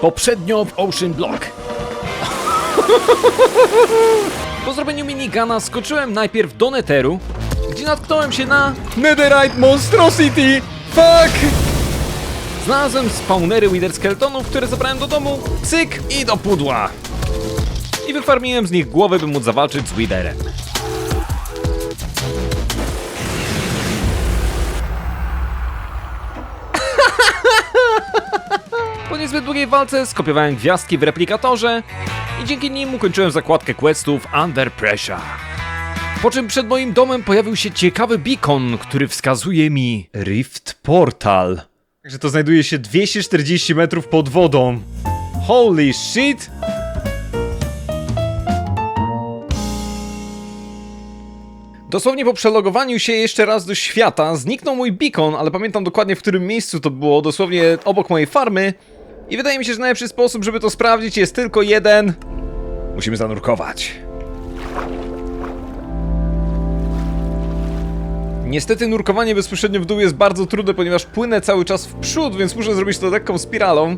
Poprzednio w Ocean Block. Po zrobieniu minigana skoczyłem najpierw do Netheru, gdzie natknąłem się na... Netherite Monstrosity! Fuck! Znalazłem spawnery Wither Skeletonów, które zabrałem do domu, cyk i do pudła. I wyfarmiłem z nich głowy, by móc zawalczyć z Witherem. Niezbyt długiej walce skopiowałem gwiazdki w replikatorze i dzięki nim ukończyłem zakładkę questów Under Pressure. Po czym przed moim domem pojawił się ciekawy beacon, który wskazuje mi Rift Portal. Że to znajduje się 240 metrów pod wodą. Holy shit! Dosłownie po przelogowaniu się jeszcze raz do świata zniknął mój beacon, ale pamiętam dokładnie w którym miejscu to było, dosłownie obok mojej farmy. I wydaje mi się, że najlepszy sposób, żeby to sprawdzić jest tylko jeden. Musimy zanurkować. Niestety nurkowanie bezpośrednio w dół jest bardzo trudne, ponieważ płynę cały czas w przód, więc muszę zrobić to lekką spiralą.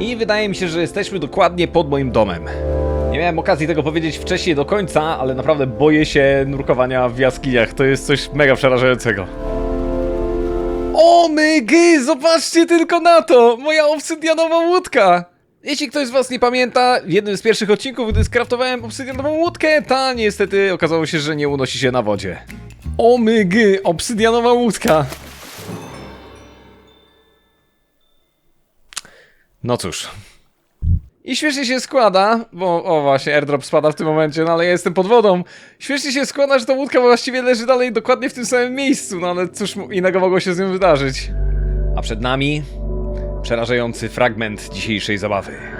I wydaje mi się, że jesteśmy dokładnie pod moim domem. Nie miałem okazji tego powiedzieć wcześniej do końca, ale naprawdę boję się nurkowania w jaskiniach. To jest coś mega przerażającego. O mygy, zobaczcie tylko na to! Moja obsydianowa łódka! Jeśli ktoś z was nie pamięta, w jednym z pierwszych odcinków, gdy skraftowałem obsydianową łódkę, ta niestety okazało się, że nie unosi się na wodzie. O mygy, obsydianowa łódka! No cóż, i świetnie się składa, bo o właśnie, airdrop spada w tym momencie, no ale ja jestem pod wodą. Świetnie się składa, że ta łódka właściwie leży dalej dokładnie w tym samym miejscu, no ale cóż innego mogło się z nią wydarzyć. A przed nami przerażający fragment dzisiejszej zabawy.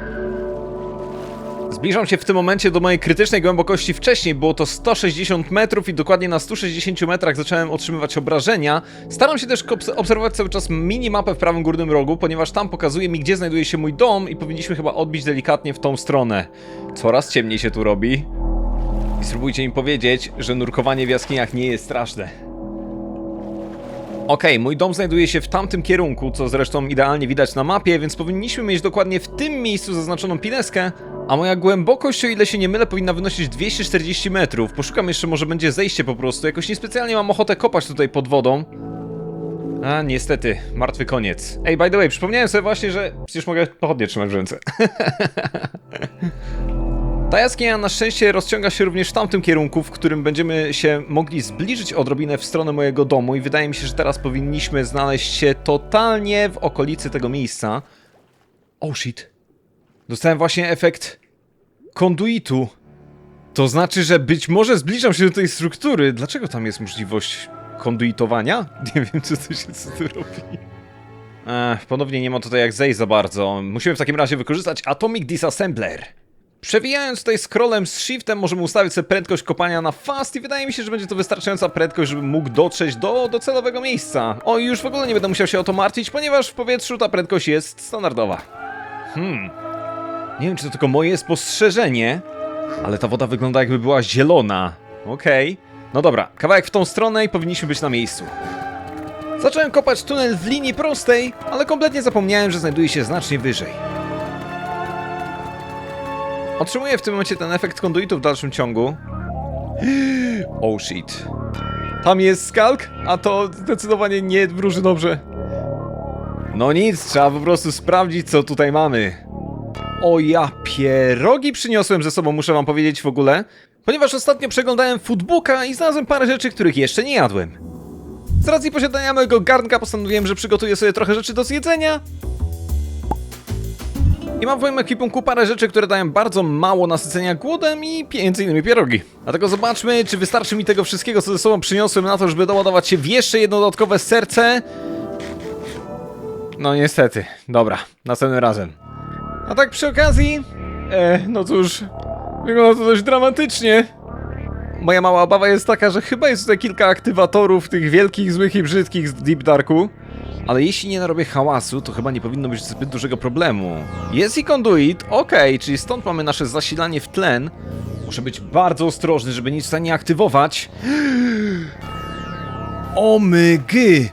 Zbliżam się w tym momencie do mojej krytycznej głębokości wcześniej, było to 160 metrów i dokładnie na 160 metrach zacząłem otrzymywać obrażenia. Staram się też obs- obserwować cały czas minimapę w prawym górnym rogu, ponieważ tam pokazuje mi, gdzie znajduje się mój dom i powinniśmy chyba odbić delikatnie w tą stronę. Coraz ciemniej się tu robi. I spróbujcie mi powiedzieć, że nurkowanie w jaskiniach nie jest straszne. Okej, mój dom znajduje się w tamtym kierunku, co zresztą idealnie widać na mapie, więc powinniśmy mieć dokładnie w tym miejscu zaznaczoną pineskę, a moja głębokość, o ile się nie mylę, powinna wynosić 240 metrów. Poszukam jeszcze, może będzie zejście po prostu. Jakoś niespecjalnie mam ochotę kopać tutaj pod wodą. A, niestety, martwy koniec. Ej, by the way, przypomniałem sobie właśnie, że przecież mogę pochodnie trzymać w ręce. Ta jaskinia na szczęście rozciąga się również w tamtym kierunku, w którym będziemy się mogli zbliżyć odrobinę w stronę mojego domu i wydaje mi się, że teraz powinniśmy znaleźć się totalnie w okolicy tego miejsca. Oh shit. Dostałem właśnie efekt konduitu. To znaczy, że być może zbliżam się do tej struktury. Dlaczego tam jest możliwość konduitowania? Nie wiem, co to się co tu robi. Ech, ponownie nie ma tutaj jak zejść za bardzo. Musimy w takim razie wykorzystać Atomic Disassembler. Przewijając tutaj scrollem z shiftem możemy ustawić sobie prędkość kopania na fast i wydaje mi się, że będzie to wystarczająca prędkość, żebym mógł dotrzeć do docelowego miejsca. O i już w ogóle nie będę musiał się o to martwić, ponieważ w powietrzu ta prędkość jest standardowa. Hmm. Nie wiem, czy to tylko moje spostrzeżenie, ale ta woda wygląda jakby była zielona. Okej. No dobra, kawałek w tą stronę i powinniśmy być na miejscu. Zacząłem kopać tunel w linii prostej, ale kompletnie zapomniałem, że znajduje się znacznie wyżej. Otrzymuję w tym momencie ten efekt konduitu w dalszym ciągu. Oh shit. Tam jest skalk, a to zdecydowanie nie wróży dobrze. No nic, trzeba po prostu sprawdzić, co tutaj mamy. O ja pierogi przyniosłem ze sobą, muszę wam powiedzieć w ogóle. Ponieważ ostatnio przeglądałem foodbooka i znalazłem parę rzeczy, których jeszcze nie jadłem. Z racji posiadania mojego garnka postanowiłem, że przygotuję sobie trochę rzeczy do zjedzenia, i mam w moim ekwipunku parę rzeczy, które dają bardzo mało nasycenia głodem i między innymi pierogi. Dlatego zobaczmy, czy wystarczy mi tego wszystkiego, co ze sobą przyniosłem na to, żeby doładować się w jeszcze jedno dodatkowe serce. No niestety. Dobra, następnym razem. A tak przy okazji... E, no cóż... Wygląda to dość dramatycznie. Moja mała obawa jest taka, że chyba jest tutaj kilka aktywatorów tych wielkich, złych i brzydkich z Deep Darku. Ale jeśli nie narobię hałasu, to chyba nie powinno być zbyt dużego problemu. Jest i conduit, okej, czyli stąd mamy nasze zasilanie w tlen. Muszę być bardzo ostrożny, żeby nic tutaj nie aktywować. O mygy!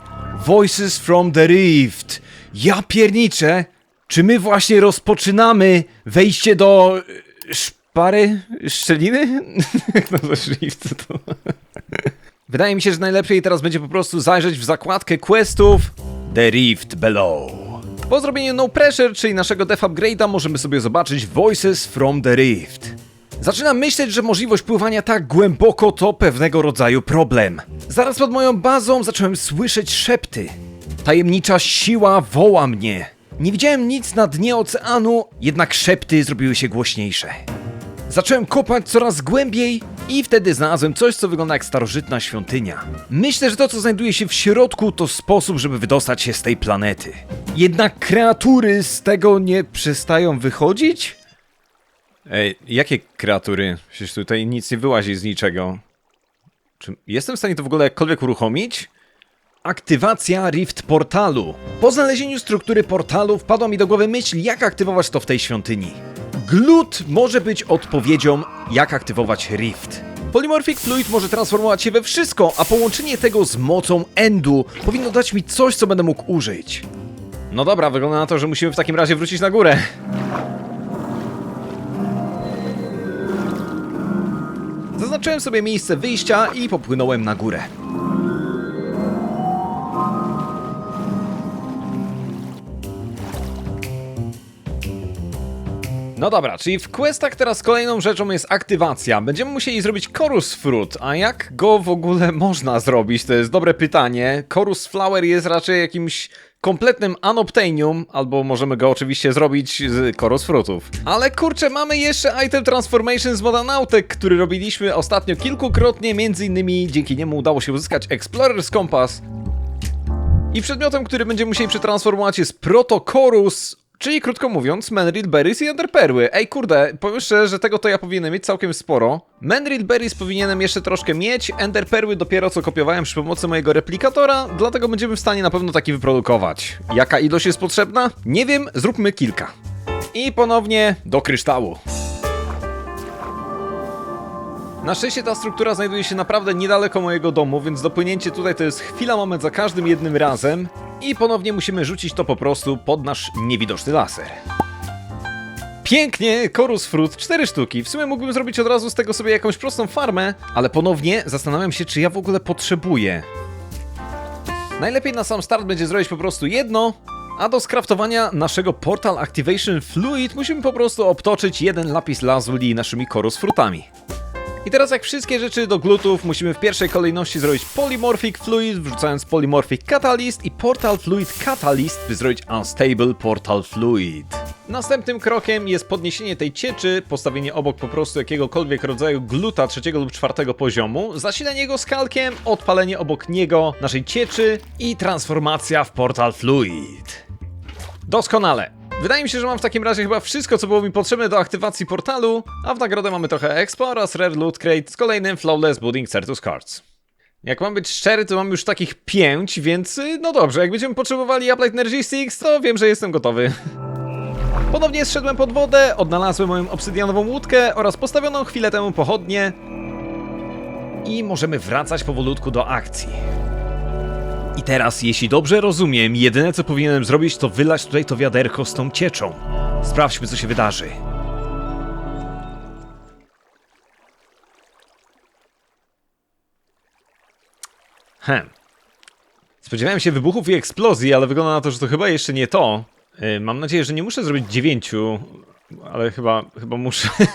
Voices from the Rift! Ja pierniczę! Czy my właśnie rozpoczynamy wejście do y, szpary? Szczeliny? no to to... Wydaje mi się, że najlepiej teraz będzie po prostu zajrzeć w zakładkę questów The Rift Below. Po zrobieniu No Pressure, czyli naszego def upgrade'a, możemy sobie zobaczyć Voices from the Rift. Zaczynam myśleć, że możliwość pływania tak głęboko to pewnego rodzaju problem. Zaraz pod moją bazą zacząłem słyszeć szepty. Tajemnicza siła woła mnie. Nie widziałem nic na dnie oceanu, jednak szepty zrobiły się głośniejsze. Zacząłem kopać coraz głębiej i wtedy znalazłem coś, co wygląda jak starożytna świątynia. Myślę, że to, co znajduje się w środku, to sposób, żeby wydostać się z tej planety. Jednak kreatury z tego nie przestają wychodzić? Ej, jakie kreatury? Przecież tutaj nic nie wyłazi z niczego. Czy jestem w stanie to w ogóle jakkolwiek uruchomić? Aktywacja Rift Portalu. Po znalezieniu struktury portalu wpadła mi do głowy myśl, jak aktywować to w tej świątyni. Glut może być odpowiedzią, jak aktywować Rift. Polymorphic Fluid może transformować się we wszystko, a połączenie tego z mocą Endu powinno dać mi coś, co będę mógł użyć. No dobra, wygląda na to, że musimy w takim razie wrócić na górę. Zaznaczyłem sobie miejsce wyjścia i popłynąłem na górę. No dobra, czyli w questach teraz kolejną rzeczą jest aktywacja. Będziemy musieli zrobić Chorus Fruit, a jak go w ogóle można zrobić? To jest dobre pytanie. Chorus Flower jest raczej jakimś kompletnym unobtainium, albo możemy go oczywiście zrobić z Chorus Fruitów. Ale kurczę, mamy jeszcze Item Transformation z moda Nautek, który robiliśmy ostatnio kilkukrotnie, między innymi dzięki niemu udało się uzyskać Explorer's Compass, i przedmiotem, który będziemy musieli przetransformować jest Protochorus, czyli krótko mówiąc Menril Berries i Enderperły. Ej kurde, powiem szczerze, że tego to ja powinienem mieć całkiem sporo. Menril Berries powinienem jeszcze troszkę mieć, Enderperły dopiero co kopiowałem przy pomocy mojego replikatora, dlatego będziemy w stanie na pewno taki wyprodukować. Jaka ilość jest potrzebna? Nie wiem, zróbmy kilka. I ponownie do kryształu. Na szczęście ta struktura znajduje się naprawdę niedaleko mojego domu, więc dopłynięcie tutaj to jest chwila moment za każdym jednym razem i ponownie musimy rzucić to po prostu pod nasz niewidoczny laser. Pięknie, Chorus Fruit, 4 sztuki. W sumie mógłbym zrobić od razu z tego sobie jakąś prostą farmę, ale ponownie zastanawiam się, czy ja w ogóle potrzebuję. Najlepiej na sam start będzie zrobić po prostu jedno, a do skraftowania naszego Portal Activation Fluid musimy po prostu obtoczyć jeden lapis lazuli naszymi Chorus Fruitami. I teraz jak wszystkie rzeczy do glutów musimy w pierwszej kolejności zrobić Polymorphic Fluid, wrzucając Polymorphic Catalyst i Portal Fluid Catalyst, by zrobić Unstable Portal Fluid. Następnym krokiem jest podniesienie tej cieczy, postawienie obok po prostu jakiegokolwiek rodzaju gluta trzeciego lub czwartego poziomu, zasilenie go skalkiem, odpalenie obok niego naszej cieczy i transformacja w Portal Fluid. Doskonale. Wydaje mi się, że mam w takim razie chyba wszystko, co było mi potrzebne do aktywacji portalu, a w nagrodę mamy trochę expo oraz rare loot crate z kolejnym Flawless Building Certus Cards. Jak mam być szczery, to mam już takich pięć, więc y, no dobrze, jak będziemy potrzebowali Applied Energy Sticks, to wiem, że jestem gotowy. Ponownie zszedłem pod wodę, odnalazłem moją obsydianową łódkę oraz postawioną chwilę temu pochodnię i możemy wracać powolutku do akcji. I teraz, jeśli dobrze rozumiem, jedyne co powinienem zrobić, to wylać tutaj to wiaderko z tą cieczą. Sprawdźmy, co się wydarzy. Hem. Spodziewałem się wybuchów i eksplozji, ale wygląda na to, że to chyba jeszcze nie to. Yy, mam nadzieję, że nie muszę zrobić dziewięciu, ale chyba, chyba muszę.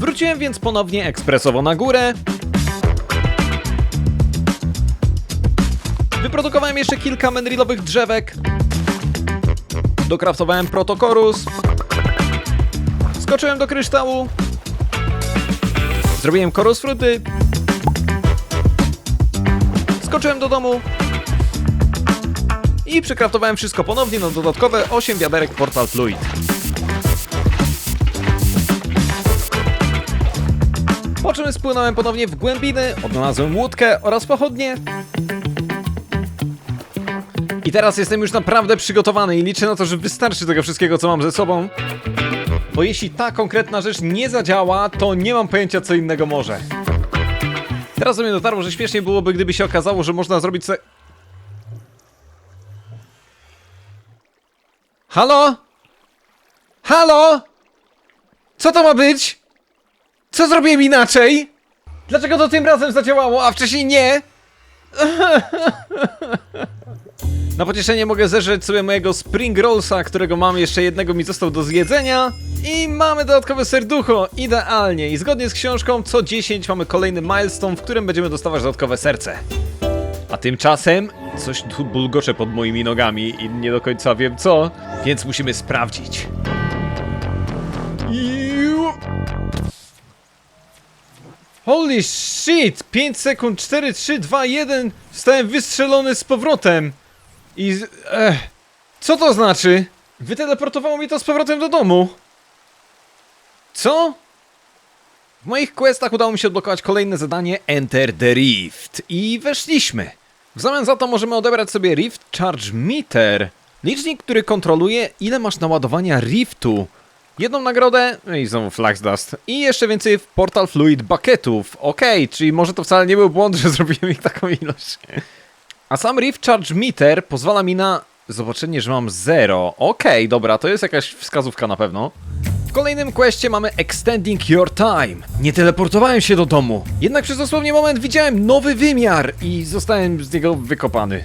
Wróciłem więc ponownie ekspresowo na górę, Wyprodukowałem jeszcze kilka menrilowych drzewek. Dokraftowałem protokorus. Skoczyłem do kryształu. Zrobiłem korus fruty. Skoczyłem do domu. I przekraftowałem wszystko ponownie na dodatkowe 8 wiaderek Portal Fluid. Po czym spłynąłem ponownie w głębiny, odnalazłem łódkę oraz pochodnie. I teraz jestem już naprawdę przygotowany i liczę na to, że wystarczy tego wszystkiego, co mam ze sobą. Bo jeśli ta konkretna rzecz nie zadziała, to nie mam pojęcia, co innego może. Teraz do mnie dotarło, że śmiesznie byłoby, gdyby się okazało, że można zrobić se... Halo? Halo? Co to ma być? Co zrobiłem inaczej? Dlaczego to tym razem zadziałało, a wcześniej nie? Na pocieszenie mogę zerzeć sobie mojego Spring Rollsa, którego mam jeszcze jednego mi został do zjedzenia. I mamy dodatkowe serducho, idealnie. I zgodnie z książką, co 10 mamy kolejny milestone, w którym będziemy dostawać dodatkowe serce. A tymczasem coś tu bulgocze pod moimi nogami i nie do końca wiem co, więc musimy sprawdzić. Iu. Holy shit! 5 sekund, 4, 3, 2, 1. Zostałem wystrzelony z powrotem. I. Ech. Co to znaczy? Wyteleportowało mi to z powrotem do domu. Co? W moich questach udało mi się odblokować kolejne zadanie Enter the Rift i weszliśmy. W zamian za to możemy odebrać sobie Rift Charge Meter. Licznik, który kontroluje ile masz naładowania Riftu. Jedną nagrodę, no i znowu Flax Dust. I jeszcze więcej w Portal Fluid bucketów. Okej, czyli może to wcale nie był błąd, że zrobiłem ich taką ilość. A sam Rift Charge Meter pozwala mi na zobaczenie, że mam 0. Okej, dobra, to jest jakaś wskazówka na pewno. W kolejnym questie mamy Extending Your Time. Nie teleportowałem się do domu. Jednak przez dosłownie moment widziałem nowy wymiar i zostałem z niego wykopany.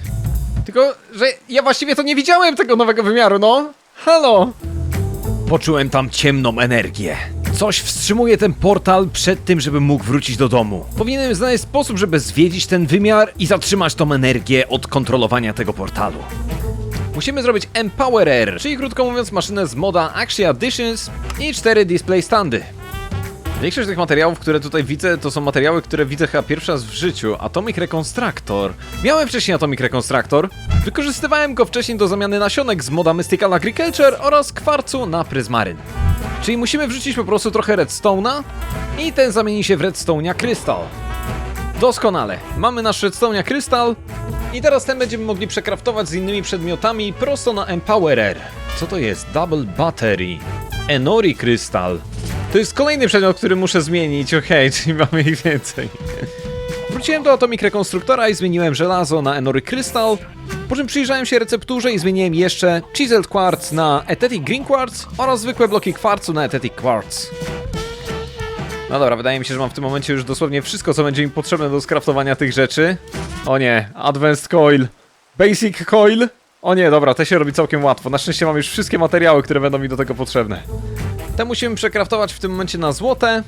Tylko, że ja właściwie to nie widziałem tego nowego wymiaru, no. Halo! Poczułem tam ciemną energię. Coś wstrzymuje ten portal przed tym, żeby mógł wrócić do domu. Powinienem znaleźć sposób, żeby zwiedzić ten wymiar i zatrzymać tą energię od kontrolowania tego portalu. Musimy zrobić Empowerer, czyli krótko mówiąc maszynę z moda Axia Additions i cztery display standy. Większość tych materiałów, które tutaj widzę, to są materiały, które widzę chyba pierwszy raz w życiu. Atomic Reconstructor. Miałem wcześniej Atomic Reconstructor. Wykorzystywałem go wcześniej do zamiany nasionek z moda Mystical Agriculture oraz kwarcu na Prismaryn. Czyli musimy wrzucić po prostu trochę redstone'a i ten zamieni się w redstone'ia krystal. Doskonale. Mamy nasz redstone'ia krystal i teraz ten będziemy mogli przekraftować z innymi przedmiotami prosto na Empowerer. Co to jest? Double Battery. Enori Krystal. To jest kolejny przedmiot, który muszę zmienić, okej, czyli mamy ich więcej. Wróciłem do Atomic Rekonstruktora i zmieniłem żelazo na Enory Crystal, po czym przyjrzałem się recepturze i zmieniłem jeszcze Chiseled Quartz na Ethetic Green Quartz oraz zwykłe bloki kwarcu na Ethetic Quartz. No dobra, wydaje mi się, że mam w tym momencie już dosłownie wszystko, co będzie mi potrzebne do skraftowania tych rzeczy. O nie, Advanced Coil, Basic Coil. O nie, dobra, te się robi całkiem łatwo. Na szczęście mam już wszystkie materiały, które będą mi do tego potrzebne. Te musimy przekraftować w tym momencie na złote.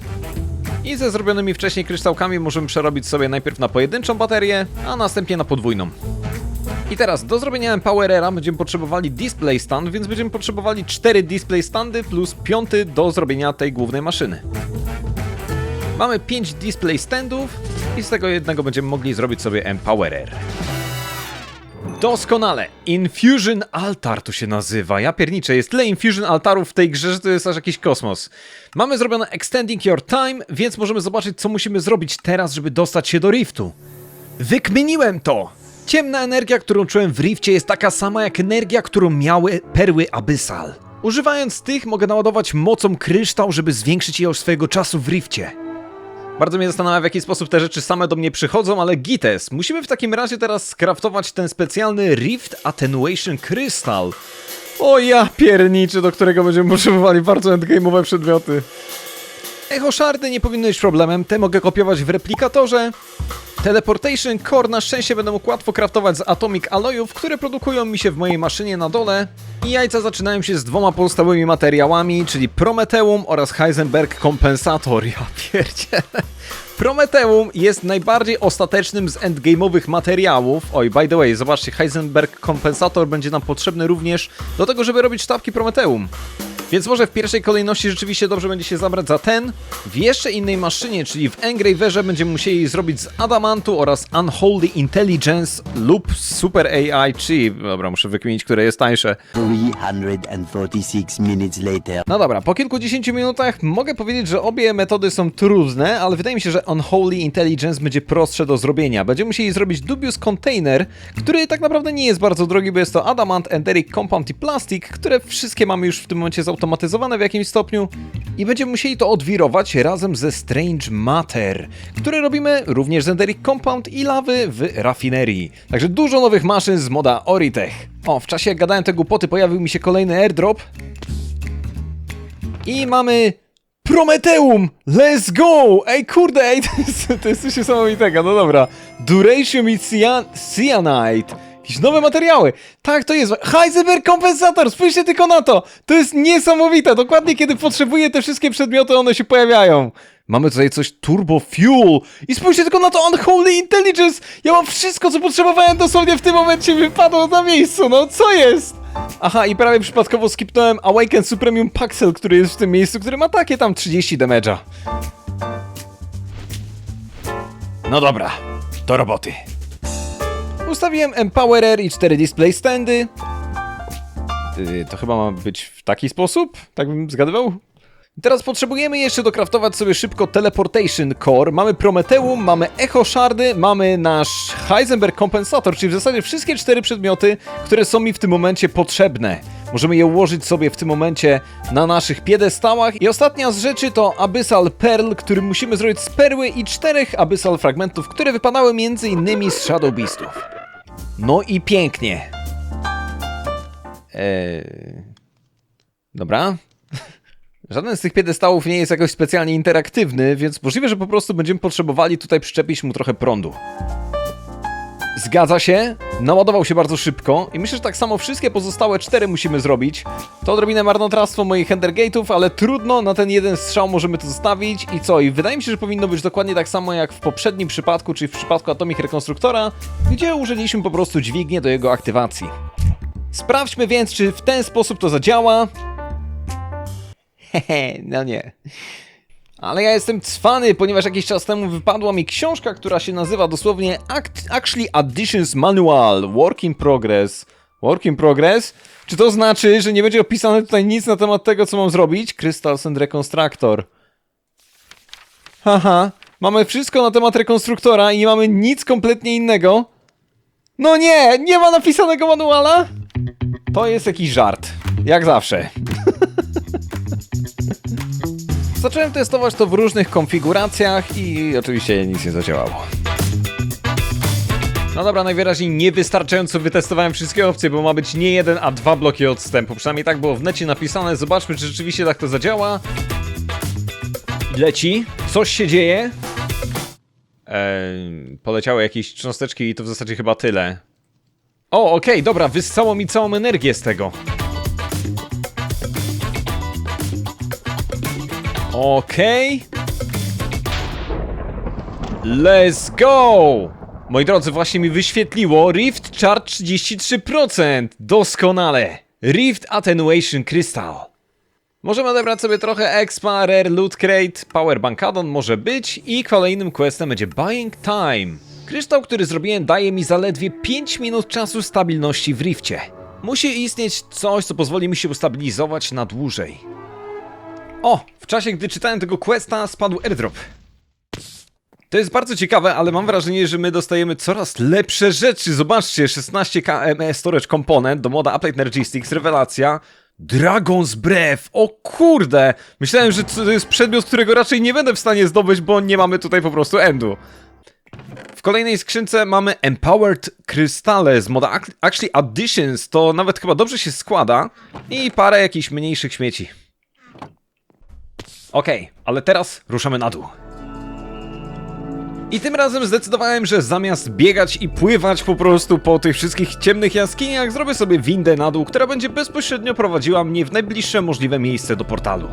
I ze zrobionymi wcześniej kryształkami możemy przerobić sobie najpierw na pojedynczą baterię, a następnie na podwójną. I teraz do zrobienia Empowerera będziemy potrzebowali display stand, więc będziemy potrzebowali 4 display standy plus piąty do zrobienia tej głównej maszyny. Mamy 5 display standów i z tego jednego będziemy mogli zrobić sobie Empowerer. Doskonale. Infusion Altar to się nazywa. Ja pierniczę, jest tyle Infusion Altarów w tej grze, że to jest aż jakiś kosmos. Mamy zrobione Extending Your Time, więc możemy zobaczyć, co musimy zrobić teraz, żeby dostać się do Riftu. Wykminiłem to! Ciemna energia, którą czułem w Rifcie jest taka sama jak energia, którą miały perły Abyssal. Używając tych mogę naładować mocą kryształ, żeby zwiększyć ilość swojego czasu w Rifcie. Bardzo mnie zastanawia, w jaki sposób te rzeczy same do mnie przychodzą, ale Gites, musimy w takim razie teraz skraftować ten specjalny Rift Attenuation Crystal. O ja pierniczy, do którego będziemy potrzebowali bardzo endgame'owe przedmioty. Echo Shardy nie powinny być problemem, te mogę kopiować w replikatorze. Teleportation Core na szczęście będę mógł łatwo kraftować z Atomic Alloyów, które produkują mi się w mojej maszynie na dole. I jajca zaczynają się z dwoma pozostałymi materiałami, czyli Prometeum oraz Heisenberg Kompensator. Ja pierdzielę. Prometeum jest najbardziej ostatecznym z endgame'owych materiałów. Oj, by the way, zobaczcie, Heisenberg Kompensator będzie nam potrzebny również do tego, żeby robić sztabki Prometeum. Więc może w pierwszej kolejności rzeczywiście dobrze będzie się zabrać za ten. W jeszcze innej maszynie, czyli w Engraverze będziemy musieli zrobić z Adamantu oraz Unholy Intelligence lub Super AI Chip. Dobra, muszę wykminić, które jest tańsze. 346 minutes later. No dobra, po kilkudziesięciu minutach mogę powiedzieć, że obie metody są trudne, ale wydaje mi się, że Unholy Intelligence będzie prostsze do zrobienia. Będziemy musieli zrobić Dubious Container, który tak naprawdę nie jest bardzo drogi, bo jest to Adamant, Enteric Compound i Plastic, które wszystkie mamy już w tym momencie zautomatyzowane w jakimś stopniu. i będziemy musieli to odwirować razem ze Strange Matter, które robimy również z Enderic Compound i lawy w rafinerii. Także dużo nowych maszyn z moda Oritech. O, w czasie jak gadałem te głupoty pojawił mi się kolejny airdrop, i mamy Prometeum! Let's go! Ej, kurde, ej, to jest, to jest coś niesamowitego, no dobra. Duration i cyan Cyanide. Jakieś nowe materiały. Tak, to jest. Heisenberg kompensator! Spójrzcie tylko na to! To jest niesamowite! Dokładnie kiedy potrzebuję te wszystkie przedmioty, one się pojawiają. Mamy tutaj coś Turbo Fuel. I spójrzcie tylko na to Unholy Intelligence! Ja mam wszystko, co potrzebowałem dosłownie w tym momencie, wypadło na miejscu, no co jest? Aha, i prawie przypadkowo skipnąłem Awaken Supremium Paxel, który jest w tym miejscu, który ma takie tam 30 damage'a. No dobra, do roboty. Ustawiłem Empowerer i 4 display standy. Yy, to chyba ma być w taki sposób? Tak bym zgadywał? Teraz potrzebujemy jeszcze dokraftować sobie szybko Teleportation Core. Mamy Prometeum, mamy Echo Shardy, mamy nasz Heisenberg Kompensator, czyli w zasadzie wszystkie cztery przedmioty, które są mi w tym momencie potrzebne. Możemy je ułożyć sobie w tym momencie na naszych piedestałach. I ostatnia z rzeczy to Abyssal Pearl, który musimy zrobić z perły i czterech Abyssal fragmentów, które wypadały m.in. z Shadow Beastów. No i pięknie. Eee... Dobra. Żaden z tych piedestałów nie jest jakoś specjalnie interaktywny, więc możliwe, że po prostu będziemy potrzebowali tutaj przyczepić mu trochę prądu. Zgadza się, naładował się bardzo szybko i myślę, że tak samo wszystkie pozostałe cztery musimy zrobić. To odrobinę marnotrawstwo moich Endergate'ów, ale trudno, na ten jeden strzał możemy to zostawić i co? I wydaje mi się, że powinno być dokładnie tak samo jak w poprzednim przypadku, czyli w przypadku Atomic Rekonstruktora, gdzie użyliśmy po prostu dźwignię do jego aktywacji. Sprawdźmy więc, czy w ten sposób to zadziała. Hehe, no nie. Ale ja jestem cwany, ponieważ jakiś czas temu wypadła mi książka, która się nazywa dosłownie Act Actually Additions Manual, Work in Progress. Work in Progress? Czy to znaczy, że nie będzie opisane tutaj nic na temat tego, co mam zrobić? Crystals and Reconstructor. Haha, mamy wszystko na temat rekonstruktora i nie mamy nic kompletnie innego. No nie, nie ma napisanego manuala? To jest jakiś żart. Jak zawsze. Zacząłem testować to w różnych konfiguracjach i oczywiście nic nie zadziałało. No dobra, najwyraźniej niewystarczająco wytestowałem wszystkie opcje, bo ma być nie jeden, a dwa bloki odstępu. Przynajmniej tak było w necie napisane. Zobaczmy, czy rzeczywiście tak to zadziała. Leci. Coś się dzieje. Eee, poleciały jakieś cząsteczki i to w zasadzie chyba tyle. O, okej, dobra, wyssało mi całą energię z tego. Okej. Let's go! Moi drodzy, właśnie mi wyświetliło Rift Chart 33%. Doskonale. Rift Attenuation Crystal. Możemy odebrać sobie trochę expa, rare loot crate, power bank addon może być i kolejnym questem będzie buying time. Kryształ, który zrobiłem daje mi zaledwie 5 minut czasu stabilności w rifcie. Musi istnieć coś, co pozwoli mi się ustabilizować na dłużej. O, w czasie gdy czytałem tego questa spadł airdrop. To jest bardzo ciekawe, ale mam wrażenie, że my dostajemy coraz lepsze rzeczy. Zobaczcie, 16k ME Storage Component do moda Update Energistics, rewelacja. Dragon's Breath, o kurde! Myślałem, że to jest przedmiot, którego raczej nie będę w stanie zdobyć, bo nie mamy tutaj po prostu endu. W kolejnej skrzynce mamy Empowered Krystale z moda Ac- Actually Additions, to nawet chyba dobrze się składa. I parę jakichś mniejszych śmieci. Okej, ale teraz ruszamy na dół. I tym razem zdecydowałem, że zamiast biegać i pływać po prostu po tych wszystkich ciemnych jaskiniach, zrobię sobie windę na dół, która będzie bezpośrednio prowadziła mnie w najbliższe możliwe miejsce do portalu.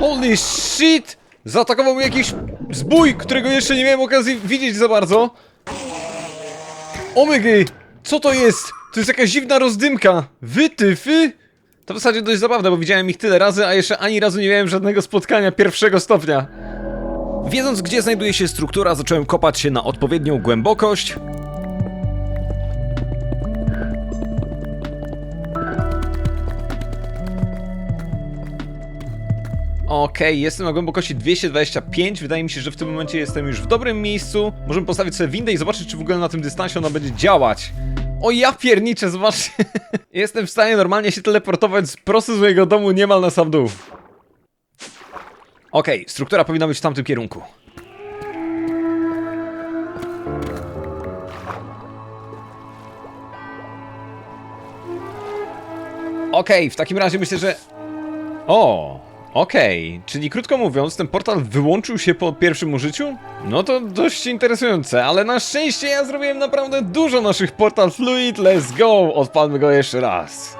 Holy shit! Zaatakował mnie jakiś zbój, którego jeszcze nie miałem okazji widzieć za bardzo. Omygy! Co to jest? To jest jakaś dziwna rozdymka. Wytyfy? To w zasadzie dość zabawne, bo widziałem ich tyle razy, a jeszcze ani razu nie miałem żadnego spotkania pierwszego stopnia. Wiedząc, gdzie znajduje się struktura, zacząłem kopać się na odpowiednią głębokość. Okej, jestem na głębokości 225. Wydaje mi się, że w tym momencie jestem już w dobrym miejscu. Możemy postawić sobie windę i zobaczyć, czy w ogóle na tym dystansie ona będzie działać. O ja pierniczę, zobaczcie. Jestem w stanie normalnie się teleportować z prosto z mojego domu niemal na sam dół. Okej, struktura powinna być w tamtym kierunku. Okej, w takim razie myślę, że... O, okej. Czyli krótko mówiąc, ten portal wyłączył się po pierwszym użyciu? No to dość interesujące, ale na szczęście ja zrobiłem naprawdę dużo naszych portal fluid. Let's go! Odpalmy go jeszcze raz.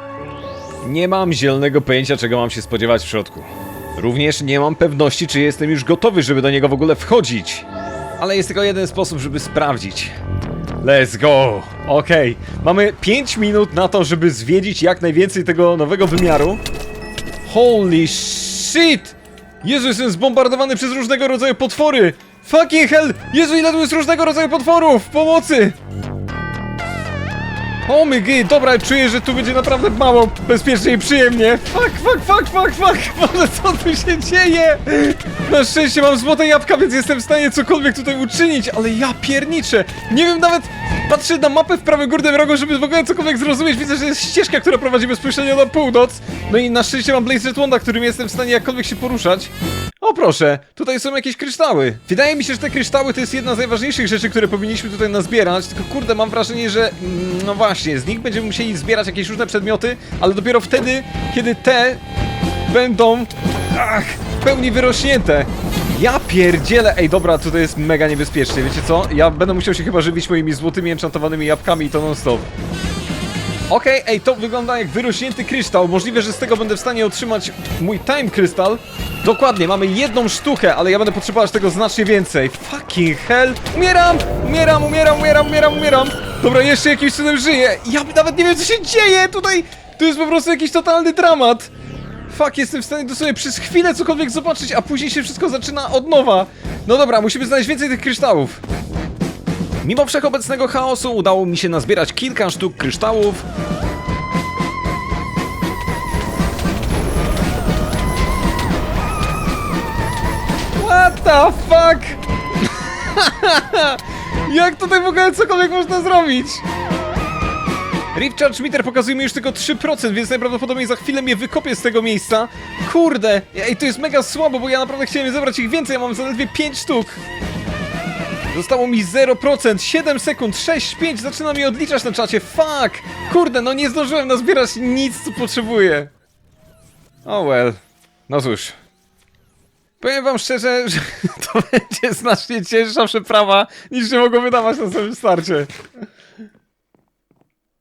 Nie mam zielonego pojęcia, czego mam się spodziewać w środku. Również nie mam pewności, czy jestem już gotowy, żeby do niego w ogóle wchodzić. Ale jest tylko jeden sposób, żeby sprawdzić. Let's go! Okej, mamy 5 minut na to, żeby zwiedzić jak najwięcej tego nowego wymiaru. Holy shit! Jezu, jestem zbombardowany przez różnego rodzaju potwory! Fucking hell! Jezu, ile tu jest różnego rodzaju potworów! Pomocy! O my gy, dobra, czuję, że tu będzie naprawdę mało bezpiecznie i przyjemnie. Fuck, fuck, fuck, fuck, fuck! Boże, co tu się dzieje? Na szczęście mam złote jabłka, więc jestem w stanie cokolwiek tutaj uczynić, ale ja pierniczę! Nie wiem nawet, patrzę na mapę w prawym górnym rogu, żeby w ogóle cokolwiek zrozumieć. Widzę, że jest ścieżka, która prowadzi bezpośrednio na północ. No i na szczęście mam Blaze Red Wanda, którym jestem w stanie jakkolwiek się poruszać. O proszę, tutaj są jakieś kryształy. Wydaje mi się, że te kryształy to jest jedna z najważniejszych rzeczy, które powinniśmy tutaj nazbierać. Tylko kurde, mam wrażenie, że mm, no właśnie, z nich będziemy musieli zbierać jakieś różne przedmioty, ale dopiero wtedy, kiedy te będą ach, w pełni wyrośnięte. Ja pierdzielę! Ej, dobra, tutaj jest mega niebezpiecznie, wiecie co? Ja będę musiał się chyba żywić moimi złotymi enchantowanymi jabłkami i to non stop. Okej, ej, to wygląda jak wyrośnięty kryształ. Możliwe, że z tego będę w stanie otrzymać mój time krystal. Dokładnie, mamy jedną sztukę, ale ja będę potrzebować tego znacznie więcej. Fucking hell! Umieram! Umieram, umieram, umieram, umieram, umieram! Dobra, jeszcze jakimś cudem żyję. Ja nawet nie wiem, co się dzieje tutaj! To jest po prostu jakiś totalny dramat. Fuck, jestem w stanie dosłownie przez chwilę cokolwiek zobaczyć, a później się wszystko zaczyna od nowa. No dobra, musimy znaleźć więcej tych kryształów. Mimo wszechobecnego chaosu udało mi się nazbierać kilka sztuk kryształów. What the fuck? Jak tutaj w ogóle cokolwiek można zrobić? Rift Charge Meter pokazuje mi już tylko 3%, więc najprawdopodobniej za chwilę mnie wykopię z tego miejsca. Kurde, ej, to jest mega słabo, bo ja naprawdę chciałem zebrać ich więcej, ja mam zaledwie 5 sztuk. Zostało mi 0%, 7 sekund, 6, 5, zaczyna mi odliczać na czacie, fuck! Kurde, no nie zdążyłem nazbierać nic, co potrzebuję. Oh well, no cóż. Powiem wam szczerze, że to będzie znacznie cięższa przeprawa, niż się mogło wydawać na samym starcie.